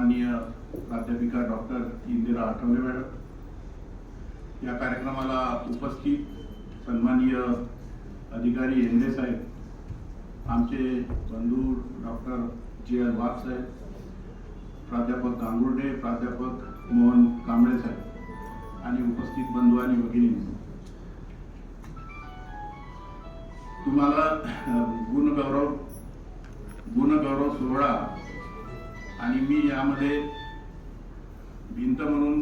माननीय प्राध्यापिका doctor Indira Athawale madam. या कार्यक्रमाला उपस्थित सन्माननीय अधिकारी हेंदे साहेब आमचे बंधू डॉक्टर जे एल वाघ साहेब प्राध्यापक गांगुर्डे प्राध्यापक मोहन कांबळे साहेब आणि उपस्थित बंधू आणि भगिनी. तुम्हाला गुणगौरव गुणगौरव सोहळा आणि मी यामध्ये भिंत म्हणून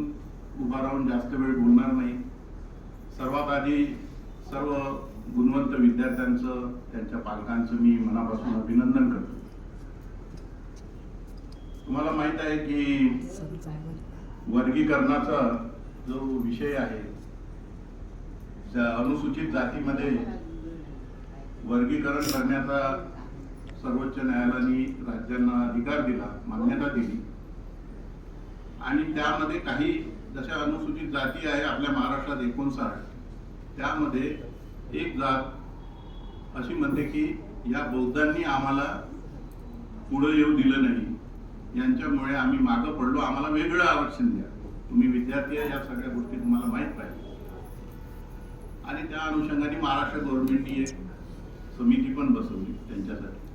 उभा राहून जास्त वेळ बोलणार नाही. सर्वात आधी सर्व गुणवंत विद्यार्थ्यांचं त्यांच्या पालकांचं मी मनापासून अभिनंदन करतो. तुम्हाला माहीत आहे की वर्गीकरणाचा जो विषय आहे त्या अनुसूचित जातीमध्ये वर्गीकरण करण्याचा सर्वोच्च न्यायालयाने राज्यांना अधिकार दिला मान्यता दिली. आणि त्यामध्ये काही जशा अनुसूचित जाती आहे आपल्या महाराष्ट्रात एकोणसाठ त्यामध्ये एक जात अशी म्हणते की या बौद्धांनी आम्हाला पुढे येऊ दिलं नाही. यांच्यामुळे आम्ही मागं पडलो. आम्हाला वेगळं आरक्षण द्या. तुम्ही विद्यार्थी आहे या सगळ्या गोष्टी तुम्हाला माहीत पाहिजे. आणि त्या अनुषंगाने महाराष्ट्र गव्हर्नमेंटनी एक समिती पण बसवली त्यांच्यासाठी.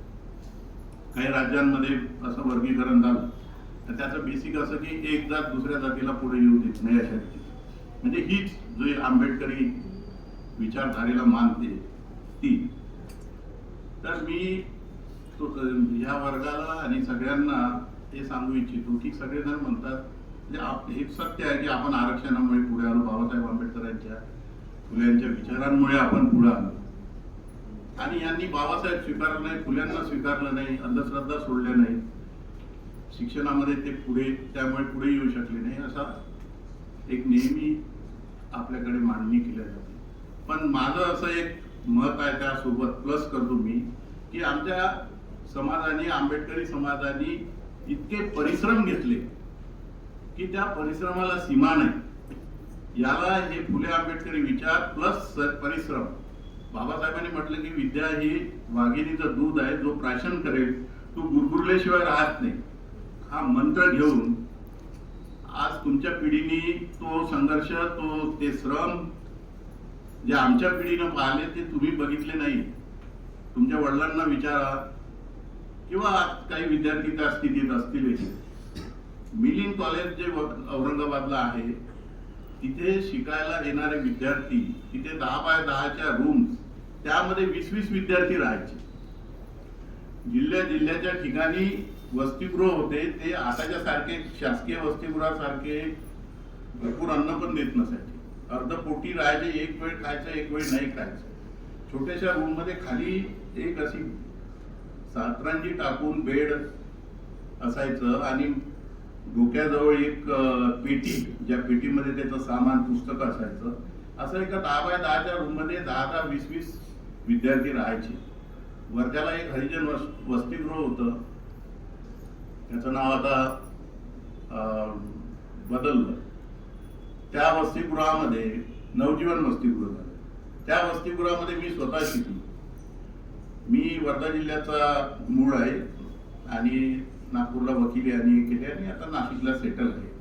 काही राज्यांमध्ये असं वर्गीकरण झालं तर त्याचं बेसिक असं की एक जात दुसऱ्या जातीला पुढे येऊ देत नाही अशा म्हणजे हीच जो आंबेडकरी विचारधारेला मानते ती. तर मी तो ह्या वर्गाला आणि सगळ्यांना हे सांगू इच्छितो की सगळेजण म्हणतात म्हणजे आप- हे सत्य आहे की आपण आरक्षणामुळे पुढे आलो बाबासाहेब आंबेडकरांच्या फुल्यांच्या विचारांमुळे आपण पुढे आलो. आणि यांनी बाबासाहेब स्वीकारलं नाही फुल्यांना स्वीकारलं नाही अंधश्रद्धा सोडल्या नाही शिक्षणामध्ये ते पुढे त्यामुळे पुढे येऊ शकले नाही असा एक नेहमी आपल्याकडे मांडणी केल्या जाते. पण माझं असं एक मत आहे त्यासोबत प्लस करतो मी की आमच्या समाजाने आंबेडकरी समाजाने इतके परिश्रम घेतले की त्या परिश्रमाला सीमा नाही. याला हे फुले आंबेडकरी विचार प्लस परिश्रम. बाबासाहेबांनी म्हटलं की विद्या ही वाघिणीचं दूध आहे जो प्राशन करेल तो गुरगुरल्याशिवाय राहत नाही. हा मंत्र घेऊन आज तुमच्या पिढीने तो संघर्ष तो ते श्रम जे आमच्या पिढीनं पाहिले ते तुम्ही बघितले नाही. तुमच्या वडिलांना विचारा किंवा आज काही विद्यार्थी त्या स्थितीत असतील मिलिंद कॉलेज जे औरंगाबादला आहे तिथे शिकायला येणारे विद्यार्थी तिथे दहा बाय दहाच्या रूम्स त्यामध्ये वीस वीस विद्यार्थी राहायचे. जिल्ह्या जिल्ह्याच्या ठिकाणी वसतिगृह होते ते आताच्या सारखे शासकीय वसतिगृहासारखे भरपूर अन्न पण देत नसायचे. अर्ध पोटी राहायचे एक वेळ खायचं एक वेळ नाही खायचं. छोट्याशा रूममध्ये खाली एक अशी सातरांजी टाकून बेड असायचं आणि डोक्याजवळ एक पेटी ज्या पेटीमध्ये त्याचं सामान पुस्तक असायचं. असं एका दहा बाय दहाच्या रूममध्ये दहा दहा वीस वीस विद्यार्थी राहायचे. वर्ध्याला एक हरिजन वस वसतिगृह होतं. त्याचं नाव आता बदललं. त्या वसतिगृहामध्ये नवजीवन वसतिगृह झालं. त्या वसतिगृहामध्ये मी स्वतः शिकलो. मी वर्धा जिल्ह्याचा मूळ आहे आणि नागपूरला वकिली आणि केले आणि आता नाशिकला सेटल आहे.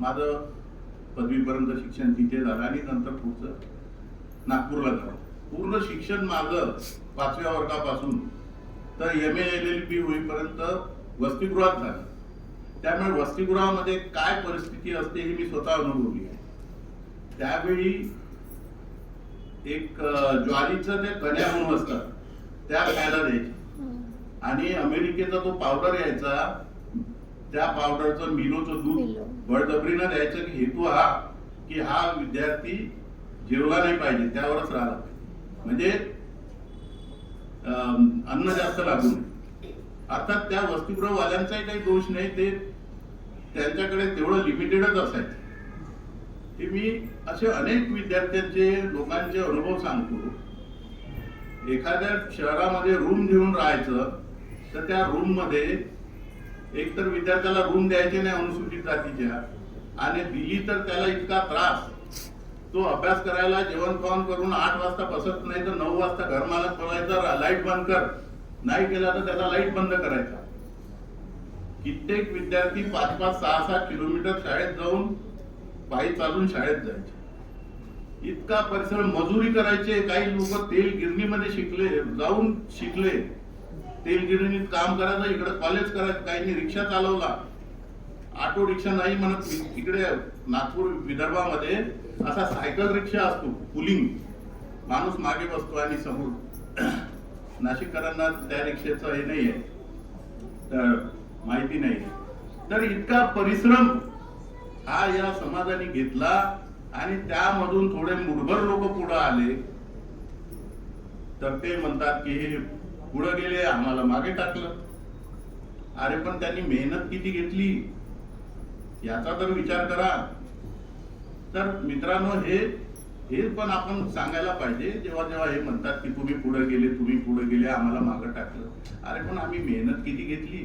माझं पदवीपर्यंत शिक्षण तिथे झालं आणि नंतर पुढचं नागपूरला झालं पूर्ण शिक्षण माझं पाचव्या वर्गापासून. तर M A L L B होईपर्यंत वसतिगृहात झालं. त्यामुळे वसतिगृहामध्ये काय परिस्थिती असते हे मी स्वतः अनुभवली आहे. त्यावेळी एक ज्वारीचं ते कण्या म्हणून असतात त्या खायला द्यायचे. आणि अमेरिकेचा तो पावडर यायचा. त्या पावडरचं मिलोचं दूध मिलो. बळजबरीनं द्यायचं हेतू हा की हा विद्यार्थी जेवला नाही पाहिजे त्यावरच राहिला पाहिजे म्हणजे अन्न जास्त लागू नये अर्थात त्या वसतिगृहवाल्यांचाही काही दोष नाही ते त्यांच्याकडे तेवढं लिमिटेडच असायचं. हे मी असे अनेक विद्यार्थ्यांचे लोकांचे अनुभव सांगतो. एखाद्या शहरामध्ये रूम घेऊन राहायचं तर त्या रूममध्ये एकतर विद्यार्थ्याला रूम द्यायचे नाही अनुसूचित जातीच्या आणि दिली तर त्याला इतका त्रास. तो अभ्यास करायला जेवण खावण करून आठ वाजता बसत नाही तर नऊ वाजता घरमालक बोलायचा लाइट बंद कर. नाही केला तर त्याला लाइट बंद करायचा. कित्येक विद्यार्थी पाच पाच सहा सहा किलोमीटर शाळेत जाऊन पायी चालून शाळेत जायचे. इतका परिसर मजुरी करायचे काही लोक तेल गिरणीमध्ये शिकले जाऊन शिकले. तेल गिरणीत काम करायचं इकडे कॉलेज करायचं काहींनी रिक्षा चालवला. ऑटो रिक्षा नाही म्हणत इकडे नागपूर विदर्भामध्ये असा सायकल रिक्षा असतो पुलिंग. माणूस मागे बसतो आणि समोर. नाशिककरांना त्या रिक्षेचं हे नाही आहे तर माहिती नाही. तर इतका परिश्रम हा या समाजाने घेतला आणि त्यामधून थोडे मुठभर लोक पुढे आले. तर ते म्हणतात की हे पुढे गेले आम्हाला मागे टाकलं. अरे पण त्यांनी मेहनत किती घेतली? याचा तर विचार करा. तर मित्रांनो हे हे पण आपण सांगायला पाहिजे. जेव्हा जेव्हा हे म्हणतात की तुम्ही पुढे गेले तुम्ही पुढे गेले आम्हाला मागं टाकलं. अरे पण आम्ही मेहनत किती घेतली?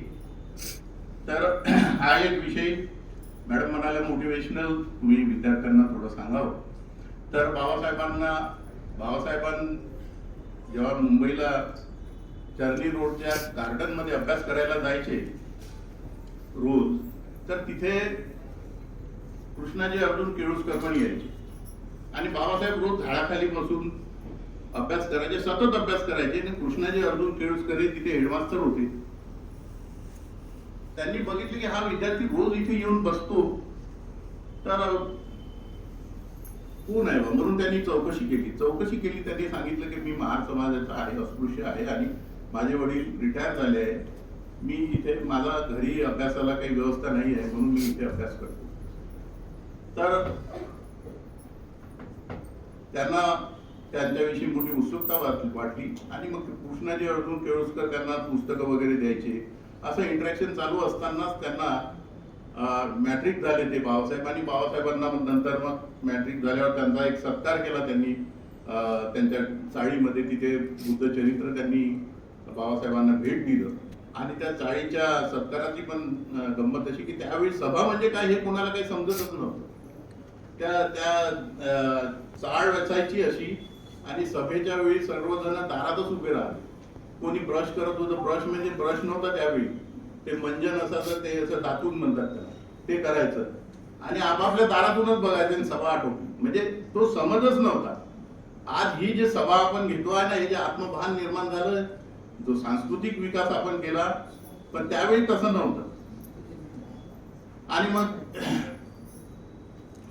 तर हा एक विषय मॅडम म्हणाल्या मोटिवेशनल तुम्ही विद्यार्थ्यांना थोडं सांगावं. तर बाबासाहेबांना बाबासाहेबां जेव्हा मुंबईला चर्नी रोडच्या गार्डनमध्ये अभ्यास करायला जायचे रोज तर तिथे कृष्णाजी अर्जुन केळुसकर पण यायचे आणि बाबासाहेब रोज झाडाखाली बसून अभ्यास करायचे सतत अभ्यास करायचे. आणि कृष्णाजी अर्जुन केळुसकर हे तिथे हेडमास्टर होते. त्यांनी बघितले की हा विद्यार्थी रोज इथे येऊन बसतो. तर कोण आहे म्हणून त्यांनी चौकशी केली. चौकशी केली त्यांनी सांगितलं की मी महार समाजाचा आहे अस्पृश्य आहे आणि माझे वडील रिटायर झाले आहे मी इथे माझा घरी अभ्यासाला काही व्यवस्था नाही आहे म्हणून मी इथे अभ्यास करतो. तर त्यांना त्यांच्याविषयी मोठी उत्सुकता वाटली वाटली. आणि मग कृष्णाजी अर्जुन केळुसकर त्यांना पुस्तकं वगैरे द्यायचे. असं इंटरॅक्शन चालू असतानाच त्यांना मॅट्रिक झाले ते बाबासाहेब. आणि बाबासाहेबांना मग नंतर मग मॅट्रिक झाल्यावर त्यांचा एक सत्कार केला त्यांनी. त्यांच्या चाळीमध्ये तिथे बुद्ध चरित्र त्यांनी बाबासाहेबांना भेट दिलं. आणि त्या चाळीच्या सत्काराची पण गंमत अशी की त्यावेळी सभा म्हणजे काय हे कोणाला काही समजतच नव्हतं. त्या त्या अं, चाळ रचायची अशी आणि सभेच्या वेळी सर्वजण दारातच उभे राहते कोणी ब्रश करत होतं ब्रश म्हणजे ब्रश नव्हता त्यावेळी. ते मंजन असायचं ते असं दातून म्हणतात त्याला. ते करायचं. आणि आपापल्या दारातूनच बघायचं आणि सभा आठवली. म्हणजे तो समजच नव्हता. आज ही जी सभा आपण घेतो आहे ना हे जे आत्मभान निर्माण झालं जो सांस्कृतिक विकास आपण केला पण त्यावेळी तसं नव्हतं. आणि मग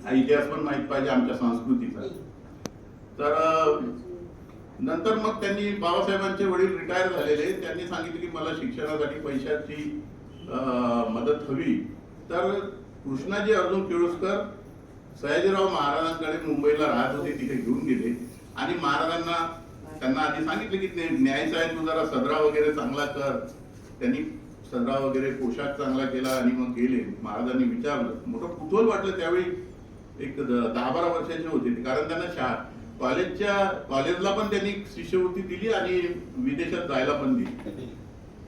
हा इतिहास पण माहीत पाहिजे आमच्या संस्कृतीचा. तर नंतर मग त्यांनी बाबासाहेबांचे वडील रिटायर झालेले. त्यांनी सांगितले की मला शिक्षणासाठी पैशाची मदत हवी. तर कृष्णाजी अर्जुन केळुसकर सयाजीराव महाराजांकडे मुंबईला राहत होते तिथे घेऊन गेले. आणि महाराजांना त्यांना आधी सांगितले की ते न्यायचा आहे तू जरा सदरा वगैरे चांगला कर. त्यांनी सदरा वगैरे पोशाख चांगला केला आणि मग गेले. महाराजांनी विचारलं. मोठं कुतूहल वाटलं त्यावेळी. एक दहा बारा वर्षाचे होते कारण त्यांना शा कॉलेजच्या कॉलेजला पण त्यांनी शिष्यवृत्ती दिली आणि विदेशात जायला पण दिली.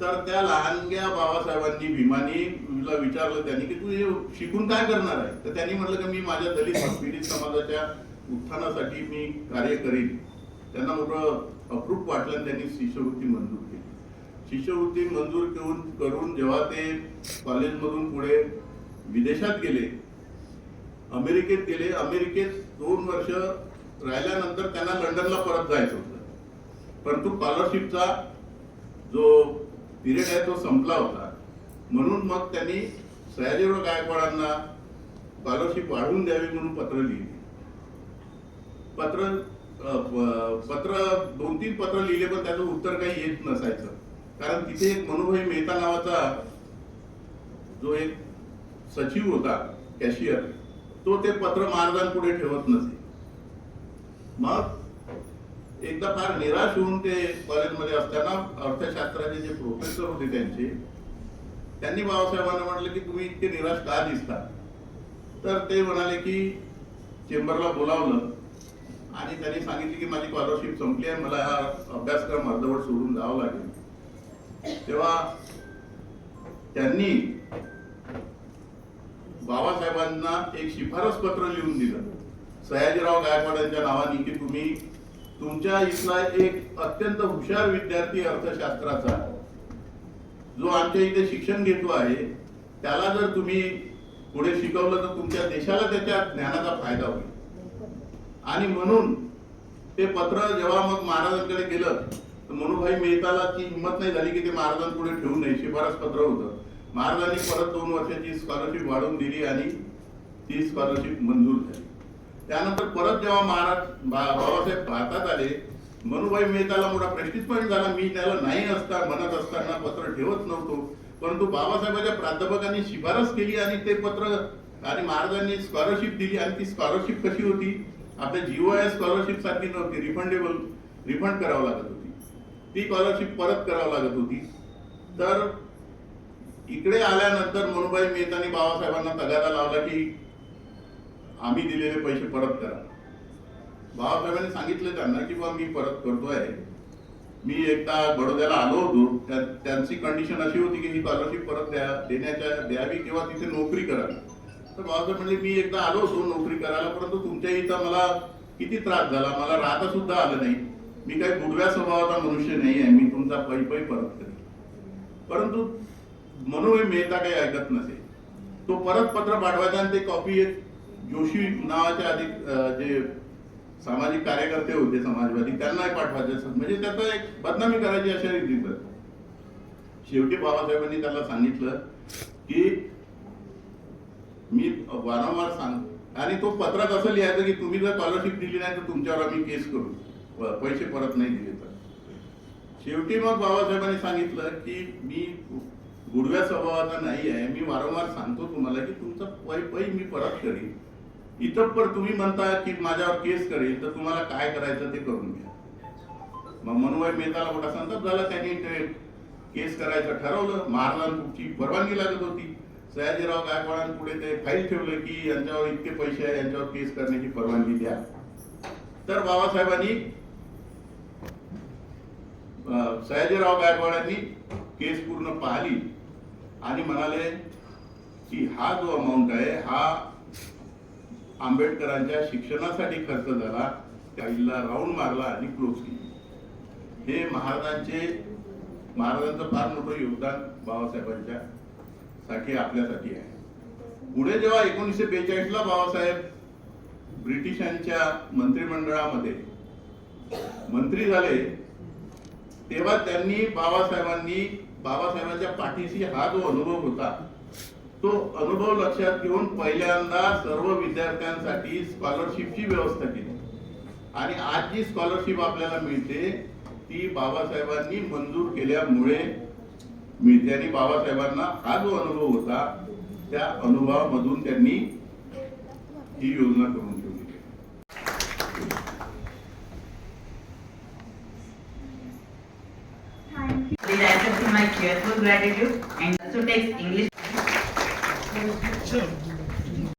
तर त्या लहानग्या बाबासाहेबांनी भीमानीला विचारलं त्यांनी की तू हे शिकून काय करणार आहे? तर त्यांनी म्हटलं की मी माझ्या दलित पीडित समाजाच्या उत्थानासाठी मी कार्य करीन. त्यांना मोठं अप्रूप वाटलं आणि त्यांनी शिष्यवृत्ती मंजूर केली. शिष्यवृत्ती मंजूर करून करून जेव्हा ते कॉलेजमधून पुढे विदेशात गेले अमेरिकेत गेले अमेरिकेत दोन वर्ष राहिल्यानंतर त्यांना लंडनला परत जायचं होतं. परंतु स्कॉलरशिपचा जो पिरियड आहे तो संपला होता. म्हणून मग त्यांनी सयाजीराव गायकवाडांना स्कॉलरशिप वाढवून द्यावी म्हणून पत्र लिहिले. पत्र पत्र दोन तीन पत्र लिहिले पण त्याचं उत्तर काही येत नसायचं. कारण तिथे एक मनुभाई मेहता नावाचा जो एक सचिव होता कॅशियर तो ते पत्र महाराजांपुढे ठेवत नसे. मग एकदा फार निराश होऊन ते कॉलेजमध्ये असताना अर्थशास्त्राचे जे प्रोफेसर होते त्यांचे त्यांनी बाबासाहेबांना म्हटलं की तुम्ही इतके निराश का दिसता? तर ते म्हणाले की चेंबरला बोलावलं आणि त्यांनी सांगितले की माझी स्कॉलरशिप संपली आहे मला हा अभ्यासक्रम अर्धवट सोडून जावं लागेल. तेव्हा त्यांनी बाबासाहेबांना एक शिफारस पत्र लिहून दिलं. सयाजीराव गायकवाडांच्या नावाने की तुम्ही तुमच्या इथला एक अत्यंत हुशार विद्यार्थी अर्थशास्त्राचा जो आमच्या इथे शिक्षण घेतो आहे त्याला जर तुम्ही पुढे शिकवलं तर तुमच्या देशाला त्याच्या ज्ञानाचा फायदा होईल. आणि म्हणून ते पत्र जेव्हा मग महाराजांकडे गेलं तर मनुभाई मेहताला ती हिंमत नाही झाली की ते महाराजांपुढे ठेवू नये. शिफारस पत्र होतं. महाराजांनी परत दोन वर्षाची स्कॉलरशिप वाढवून दिली आणि ती स्कॉलरशिप मंजूर झाली. त्यानंतर परत जेव्हा महाराज बा- बाबासाहेब भारतात आले मनुभाई मेहताला मोठा प्रश्नित पण झाला. मी त्याला नाही असता म्हणत असताना पत्र ठेवत नव्हतो. परंतु बाबासाहेबांच्या प्राध्यापकांनी शिफारस केली आणि ते पत्र आणि महाराजांनी स्कॉलरशिप दिली आणि ती स्कॉलरशिप कशी होती? आपल्या जीओ आय स्कॉलरशिप सारखी नव्हती. रिफंडेबल रिफंड करावं लागत होती. ती स्कॉलरशिप परत करावं लागत होती. तर इकडे आल्यानंतर मनुबाई मेहतानी बाबासाहेबांना तगादा लावला की आम्ही दिलेले पैसे परत करा. बाबासाहेबांनी सांगितलं त्यांना की बा मी परत करतोय. मी एकदा बडोद्याला आलो होतो. त्या- त्यांची कंडिशन अशी होती की ही स्कॉलरशिप परत द्या देण्याच्या द्यावी किंवा तिथे नोकरी करावी तर बाबासाहेब म्हणजे मी एकदा आलो होतो नोकरी करायला परंतु तुमच्या इथं मला किती त्रास झाला? मला राहता सुद्धा आलं नाही. मी काही गुडव्या स्वभावाचा मनुष्य नाही आहे मी तुमचा पै पै परत करेन. परंतु म्हणून मेहता काही ऐकत नसे. तो परत पत्र पाठवायचा आणि ते कॉपी एक जोशी नावाचे अधिक जे सामाजिक कार्यकर्ते होते समाजवादी त्यांनाही पाठवायचे म्हणजे त्याचा एक बदनामी करायची अशा रीतीचं शेवटी बाबासाहेबांनी त्याला सांगितलं की मी वारंवार सांग आणि तो पत्रात असं लिहायचं की तुम्ही जर स्कॉलरशिप दिली नाही तर तुमच्यावर आम्ही केस करू. पैसे परत नाही दिले तर. शेवटी मग बाबासाहेबांनी सांगितलं की मी गुडव्या स्वभावाचा नाही आहे. मी वारंवार सांगतो तुम्हाला की तुमचा पै पै मी परत करीन. इथं पण तुम्ही म्हणता की माझ्यावर केस करेल तर तुम्हाला काय करायचं ते करून घ्या. मग मनुभाई मेहताला मोठा संताप झाला. त्यांनी ते केस करायचं ठरवलं. महाराजांची परवानगी लागत होती. सयाजीराव गायकवाडांपुढे ते फाईल ठेवलं की यांच्यावर इतके पैसे आहे यांच्यावर केस करण्याची परवानगी द्या. तर बाबासाहेबांनी सयाजीराव गायकवाडांनी केस पूर्ण पाहिली. आणि म्हणाले की हा जो अमाऊंट आहे हा आंबेडकरांच्या शिक्षणासाठी खर्च झाला त्याला राऊंड मारला आणि क्लोज केली. हे महाराजांचे महाराजांचं फार मोठं योगदान बाबासाहेबांच्या साठी आपल्यासाठी आहे. पुढे जेव्हा एकोणीसशे बेचाळीस ला बाबासाहेब ब्रिटिशांच्या मंत्रिमंडळामध्ये मंत्री झाले तेव्हा त्यांनी बाबासाहेबांनी बाबासाहेबांच्या पाठीशी हा जो अनुभव होता तो अनुभव लक्षात घेऊन पहिल्यांदा सर्व विद्यार्थ्यांसाठी स्कॉलरशिपची व्यवस्था केली. आणि आज जी स्कॉलरशिप आपल्याला मिळते ती बाबासाहेबांनी मंजूर केल्यामुळे मिळते. आणि बाबासाहेबांना हा जो अनुभव होता त्या अनुभवामधून त्यांनी ही योजना करून Please accept my cheerful gratitude and also takes English. Sure.